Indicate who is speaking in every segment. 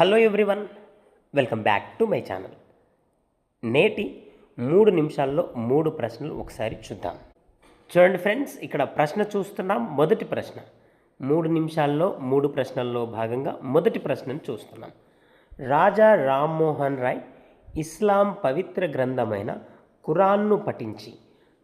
Speaker 1: Hello everyone welcome back to my channel. నేటి మూడు నిమిషాల్లో మూడు ప్రశ్నలు ఒకసారి చూద్దాం. చూడండి ఫ్రెండ్స్ ఇక్కడ ప్రశ్న చూస్తున్నాం మొదటి ప్రశ్న. మూడు నిమిషాల్లో మూడు ప్రశ్నల్లో భాగంగా మొదటి ప్రశ్నను చూస్తున్నాం. రాజా రామ్మోహన్ రాయ్ ఇస్లాం పవిత్ర గ్రంథమైన ఖురాన్ను పఠించి.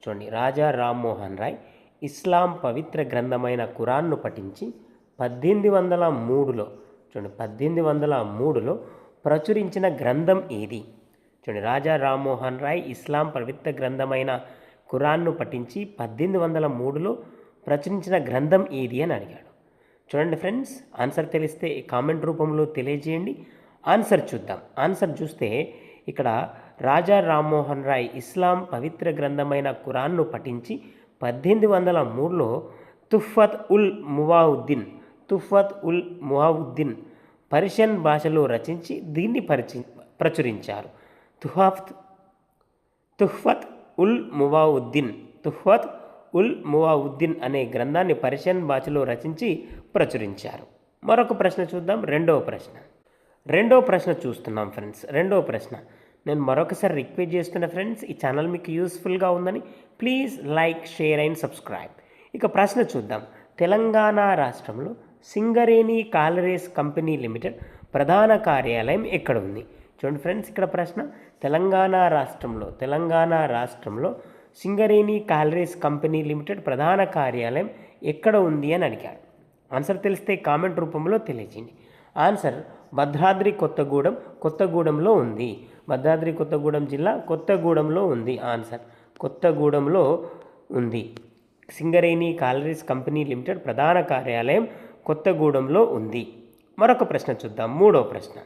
Speaker 1: చూడండి రాజా రామ్మోహన్ రాయ్ ఇస్లాం పవిత్ర గ్రంథమైన ఖురాన్ను పఠించి పద్దెనిమిది వందల మూడులో చూడండి పద్దెనిమిది వందల మూడులో ప్రచురించిన గ్రంథం ఏది? చూడండి రాజా రామ్మోహన్ రాయ్ ఇస్లాం పవిత్ర గ్రంథమైన ఖురాన్ను పఠించి పద్దెనిమిది వందల మూడులో ప్రచురించిన గ్రంథం ఏది అని అడిగాడు. చూడండి ఫ్రెండ్స్ ఆన్సర్ తెలిస్తే కామెంట్ రూపంలో తెలియజేయండి. ఆన్సర్ చూద్దాం. ఆన్సర్ చూస్తే ఇక్కడ రాజా రామ్మోహన్ రాయ్ ఇస్లాం పవిత్ర గ్రంథమైన ఖురాన్ను పఠించి పద్దెనిమిది వందల మూడులో తుఫత్ ఉల్ మువావుద్దీన్ తుఫత్ ఉల్ మువావుద్దీన్ పర్షియన్ భాషలో రచించి దీన్ని పరిచి ప్రచురించారు. తుహాఫ్త్ తుహ్ఫత్ ఉల్ మువావుద్దీన్ తుహ్ఫత్ ఉల్ మువావుద్దీన్ అనే గ్రంథాన్ని పర్షియన్ భాషలో రచించి ప్రచురించారు. మరొక ప్రశ్న చూద్దాం. రెండవ ప్రశ్న. రెండవ ప్రశ్న చూస్తున్నాం ఫ్రెండ్స్. రెండవ ప్రశ్న. నేను మరొకసారి రిక్వెస్ట్ చేస్తున్న ఫ్రెండ్స్ ఈ ఛానల్ మీకు యూస్ఫుల్గా ఉందని please like share and subscribe. ఇక ప్రశ్న చూద్దాం. తెలంగాణ రాష్ట్రంలో సింగరేణి కాలరేస్ కంపెనీ లిమిటెడ్ ప్రధాన కార్యాలయం ఎక్కడ ఉంది చూడండి ఫ్రెండ్స్ ఇక్కడ ప్రశ్న. తెలంగాణ రాష్ట్రంలో తెలంగాణ రాష్ట్రంలో సింగరేణి కాలరీస్ కంపెనీ లిమిటెడ్ ప్రధాన కార్యాలయం ఎక్కడ ఉంది అని అడిగారు. ఆన్సర్ తెలిస్తే కామెంట్ రూపంలో తెలియజేయండి. ఆన్సర్ భద్రాద్రి కొత్తగూడెం కొత్తగూడెంలో ఉంది. భద్రాద్రి కొత్తగూడెం జిల్లా కొత్తగూడెంలో ఉంది. ఆన్సర్ కొత్తగూడెంలో ఉంది. సింగరేణి కాలరీస్ కంపెనీ లిమిటెడ్ ప్రధాన కార్యాలయం కొత్తగూడెంలో ఉంది. మరొక ప్రశ్న చూద్దాం. మూడో ప్రశ్న.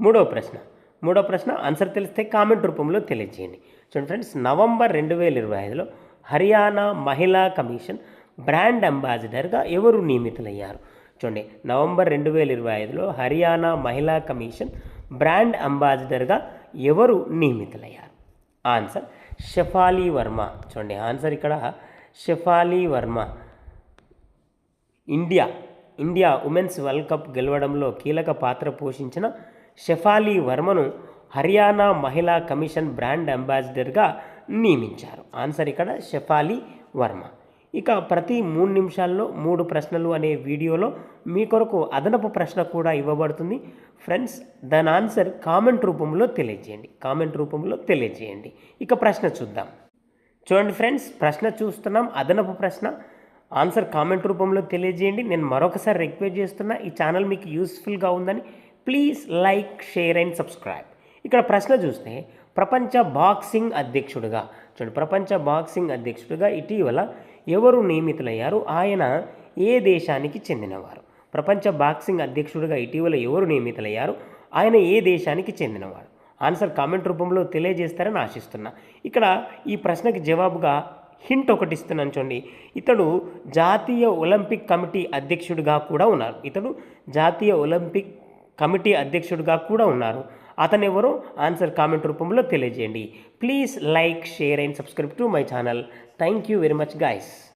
Speaker 1: మూడో ప్రశ్న. మూడో ప్రశ్న ఆన్సర్ తెలిస్తే కామెంట్ రూపంలో తెలియజేయండి. చూడండి ఫ్రెండ్స్ నవంబర్ రెండు వేల ఇరవై ఐదులో హర్యానా మహిళా కమిషన్ బ్రాండ్ అంబాసిడర్గా ఎవరు నియమితులయ్యారు? చూడండి నవంబర్ రెండు వేల ఇరవై ఐదులో హర్యానా మహిళా కమిషన్ బ్రాండ్ అంబాసిడర్గా ఎవరు నియమితులయ్యారు? ఆన్సర్ షఫాలి వర్మ. చూడండి ఆన్సర్ ఇక్కడ Shefali Verma. India India women's world cup గెలవడంలో కీలక పాత్ర పోషించిన షెఫాలి వర్మను హర్యానా మహిళా కమిషన్ బ్రాండ్ అంబాసిడర్గా నియమించారు. ఆన్సర్ ఇక్కడ షెఫాలి వర్మ. ఇక ప్రతి మూడు నిమిషాల్లో మూడు ప్రశ్నలు అనే వీడియోలో మీ కొరకు అదనపు ప్రశ్న కూడా ఇవ్వబడుతుంది. ఫ్రెండ్స్ దాని ఆన్సర్ కామెంట్ రూపంలో తెలియజేయండి. కామెంట్ రూపంలో తెలియజేయండి. ఇక ప్రశ్న చూద్దాం. చూడండి ఫ్రెండ్స్ ప్రశ్న చూస్తున్నాం అదనపు ప్రశ్న. ఆన్సర్ కామెంట్ రూపంలో తెలియజేయండి. నేను మరొకసారి రిక్వెస్ట్ చేస్తున్నా ఈ ఛానల్ మీకు యూస్ఫుల్గా ఉందని please like share and subscribe. ఇక్కడ ప్రశ్న చూస్తే ప్రపంచ బాక్సింగ్ అధ్యక్షుడుగా చూడండి ప్రపంచ బాక్సింగ్ అధ్యక్షుడిగా ఇటీవల ఎవరు నియమితులయ్యారు? ఆయన ఏ దేశానికి చెందినవారు? ప్రపంచ బాక్సింగ్ అధ్యక్షుడిగా ఇటీవల ఎవరు నియమితులయ్యారు? ఆయన ఏ దేశానికి చెందినవారు? ఆన్సర్ కామెంట్ రూపంలో తెలియజేస్తారని ఆశిస్తున్నా. ఇక్కడ ఈ ప్రశ్నకి జవాబుగా హింట్ ఒకటి ఇస్తున్నాను చూడండి. ఇతడు జాతీయ ఒలింపిక్ కమిటీ అధ్యక్షుడిగా కూడా ఉన్నారు. ఇతడు జాతీయ ఒలింపిక్ కమిటీ అధ్యక్షుడిగా కూడా ఉన్నారు. అతను ఎవరో ఆన్సర్ కామెంట్ రూపంలో తెలియజేయండి. Please like share and subscribe to my channel. Thank you very much guys.